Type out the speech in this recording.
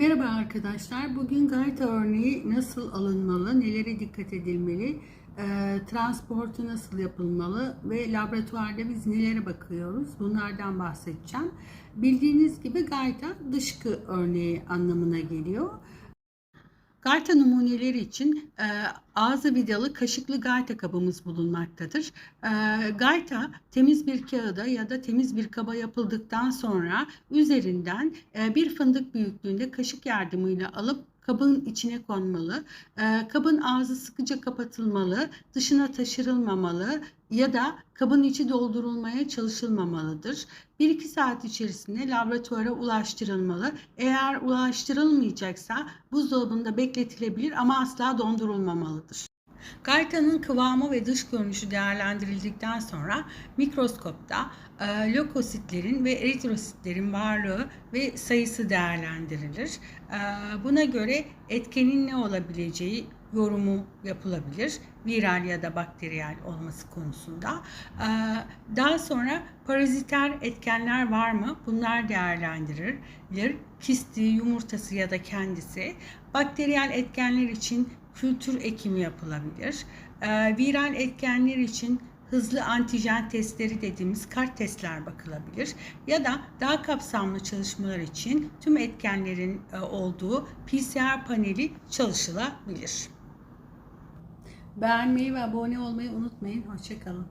Merhaba arkadaşlar. Bugün gayta örneği nasıl alınmalı, nelere dikkat edilmeli, e, transportu nasıl yapılmalı ve laboratuvarda biz nelere bakıyoruz bunlardan bahsedeceğim. Bildiğiniz gibi gayta dışkı örneği anlamına geliyor. Gayta numuneleri için e, ağzı vidalı kaşıklı gayta kabımız bulunmaktadır. E, gayta temiz bir kağıda ya da temiz bir kaba yapıldıktan sonra üzerinden e, bir fındık büyüklüğünde kaşık yardımıyla alıp kabın içine konmalı. E, kabın ağzı sıkıca kapatılmalı, dışına taşırılmamalı ya da kabın içi doldurulmaya çalışılmamalıdır. 1-2 saat içerisinde laboratuvara ulaştırılmalı. Eğer ulaştırılmayacaksa buzdolabında bekletilebilir ama asla dondurulmamalıdır. Gaytanın kıvamı ve dış görünüşü değerlendirildikten sonra mikroskopta e, lökositlerin ve eritrositlerin varlığı ve sayısı değerlendirilir. E, buna göre etkenin ne olabileceği yorumu yapılabilir. Viral ya da bakteriyel olması konusunda. E, daha sonra paraziter etkenler var mı? Bunlar değerlendirilir. Kisti, yumurtası ya da kendisi. Bakteriyel etkenler için kültür ekimi yapılabilir. Ee, viral etkenler için hızlı antijen testleri dediğimiz kart testler bakılabilir. Ya da daha kapsamlı çalışmalar için tüm etkenlerin e, olduğu PCR paneli çalışılabilir. Beğenmeyi ve abone olmayı unutmayın. Hoşçakalın.